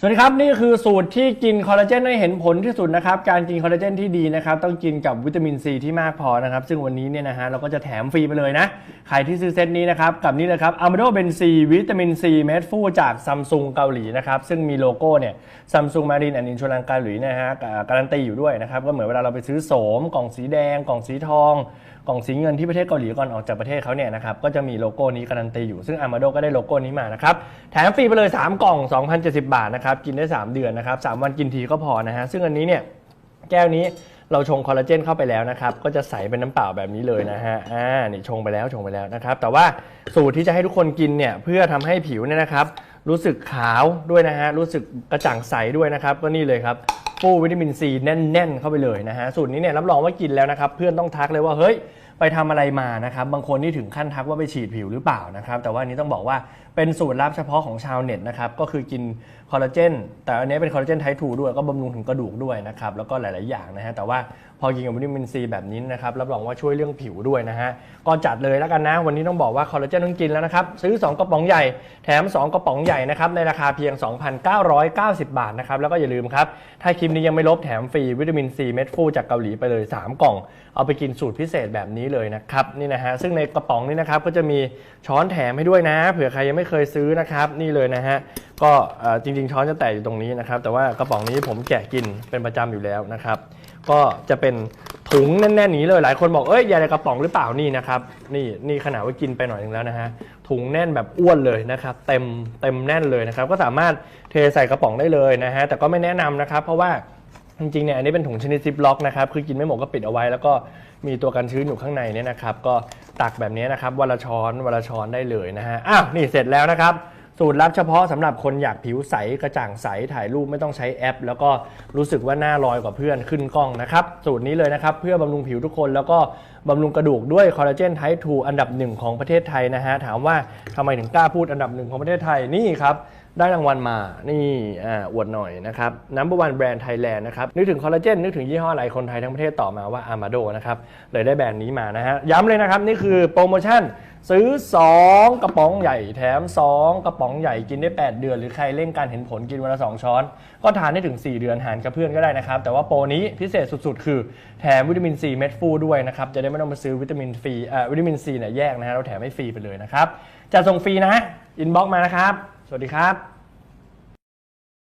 สวัสดีครับ นี่คือสูตรที่กินคอลลาเจนได้เห็นผลที่สุดนะครับ การกินคอลลาเจนที่ดีนะครับต้องกินกับวิตามินซีที่มากพอนะครับ ซึ่งวันนี้เนี่ยนะฮะเราก็จะแถมฟรีไปเลยนะ ใครที่ซื้อเซตนี้นะครับ กับนี่เลยครับอะมาโดเบนซีวิตามินซีเม็ดฟูจากซัมซุงเกาหลีนะครับ ซึ่งมีโลโก้เนี่ยซัมซุงมารินแอนด์อินชลังเกาหลีนะฮะการันตีอยู่ด้วยนะครับก็เหมือนเวลาเราไปซื้อโสม กล่องสีแดง กล่องสีทอง กล่องสีเงินที่ประเทศเกาหลีก่อนออกจากประเทศเขาเนี่ยนะครับก็จะมีโลโก้นี้การันตีอยู่ซึ่งอามาโดก็ได้โลโก้นี้มานะครับแถมฟรีไปเลย 3 กล่อง 2,070 บาทนะครับกินได้ 3 เดือนนะครับ3วันกินทีก็พอนะฮะซึ่งอันนี้เนี่ยแก้วนี้เราชงคอลลาเจนเข้าไปแล้วนะครับ ก็จะใสเป็นน้ำเปล่าแบบนี้เลยนะฮะ อ่า นี่ชงไปแล้วชงไปแล้วนะครับ แต่ว่าสูตรที่จะให้ทุกคนกินเนี่ยเพื่อทำให้ผิวเนี่ยนะครับ รู้สึกขาวด้วยนะฮะ รู้สึกกระจ่างใสด้วยนะครับ ก็นี่เลยครับฟูวิตามินซีแน่น ๆ เข้าไปเลยนะฮะ สูตรนี้เนี่ยรับรองว่ากินแล้วนะครับ เพื่อนต้องทักเลยว่าเฮ้ยไปทำอะไรมานะครับ บางคนนี่ถึงขั้นทักว่าไปฉีดผิวหรือเปล่านะครับ แต่ว่านนี้ต้องบอกว่า เป็นสูตรลับเฉพาะของชาวเน็ตนะครับ ก็คือกินคอลลาเจน แต่อันนี้เป็นคอลลาเจนไทป์2ด้วย ก็บำรุงถึงกระดูกด้วยนะครับ แล้วก็หลาย ๆ อย่างนะฮะ แต่ว่าพอกินกับวิตามินซีแบบนี้นะครับ รับรองว่าช่วยเรื่องผิวด้วยนะฮะ ก็จัดเลยแล้วกันนะ วันนี้ต้องบอกว่าคอลลาเจนต้องกินแล้วนะครับ ซื้อ 2 กระป๋องใหญ่ แถม 2 กระป๋องใหญ่นะครับ ในราคาเพียง 2,990 บาทนะครับ แล้วก็อย่าลืมครับ ถ้าคลิปนี้ยังไม่ลบแถมฟรีวิตามินซีเม็ดฟูจากเกาหลีไปเลย 3 กล่อง เอาไปกินสูตรพิเศษแบบนี้เลยนะครับ นี่นะฮะ ซึ่งในกระป๋องนี้นะครับ ก็จะมีช้อนแถมให้ด้วยนะ เผื่อใครยังไม่เคยซื้อนะครับนี่เลยนะฮะก็จริงๆช้อนจะแตกอยู่ตรงนี้นะครับ แต่ว่ากระป๋องนี้ผมแกะกินเป็นประจำอยู่แล้วนะครับ ก็จะเป็นถุงแน่นๆนี้เลยหลายคนบอกเอ้ยยาในกระป๋องหรือเปล่านี่นะครับนี่นี่ขนาดว่ากินไปหน่อยนึงแล้วนะฮะถุงแน่นแบบอ้วนเลยนะครับ เต็มเต็มแน่นเลยนะครับ ก็สามารถเทใส่กระป๋องได้เลยนะฮะแต่ก็ไม่แนะนำนะครับ เพราะว่า จริงๆเนี่ยอันนี้เป็นถุงชนิดซิปล็อกนะครับคือกินไม่หมดก็ปิดเอาไว้ แล้วก็มีตัวกันชื้นอยู่ข้างในเนี่ยนะครับ ก็ตักแบบนี้นะครับวันละช้อนวันละช้อนได้เลยนะฮะอ้าวนี่เสร็จแล้วนะครับ สูตรลับเฉพาะสำหรับคนอยากผิวใสกระจ่างใสถ่ายรูปไม่ต้องใช้แอป แล้วก็รู้สึกว่าหน้าลอยกว่าเพื่อนขึ้นกล้องนะครับ สูตรนี้เลยนะครับ เพื่อบำรุงผิวทุกคนแล้วก็ บำรุงกระดูกด้วยคอลลาเจนไทป์2อันดับหนึ่งของประเทศไทยนะฮะ ถามว่าทำไมถึงกล้าพูดอันดับหนึ่งของประเทศไทยนี่ครับ ได้รางวัลมา นี่อ่าอวดหน่อยนะครับ number one brand Thailand นะครับ นึกถึงคอลลาเจน นึกถึงยี่ห้ออะไรคนไทยทั้งประเทศต่อมาว่า Amado นะครับ เลยได้แบรนด์นี้มานะฮะ ย้ำเลยนะครับ นี่คือโปรโมชั่นซื้อ 2 กระป๋องใหญ่แถม 2 กระป๋องใหญ่กินได้ 8 เดือน หรือใครเร่งการเห็นผลกินวันละ 2 ช้อน ก็ทานได้ถึง 4 เดือนหารกับเพื่อนก็ได้นะครับ แต่ว่าโปรนี้พิเศษสุดๆ คือแถมวิตามินซีเม็ดฟูด้วยนะครับจะได้ไม่ต้องมาซื้อวิตามินฟรีอ่าวิตามินซีเนี่ยแยกนะฮะเราแถมให้ฟรีไปเลยนะครับจะส่งฟรีนะอินบ็อกมานะครับ สวัสดีครับ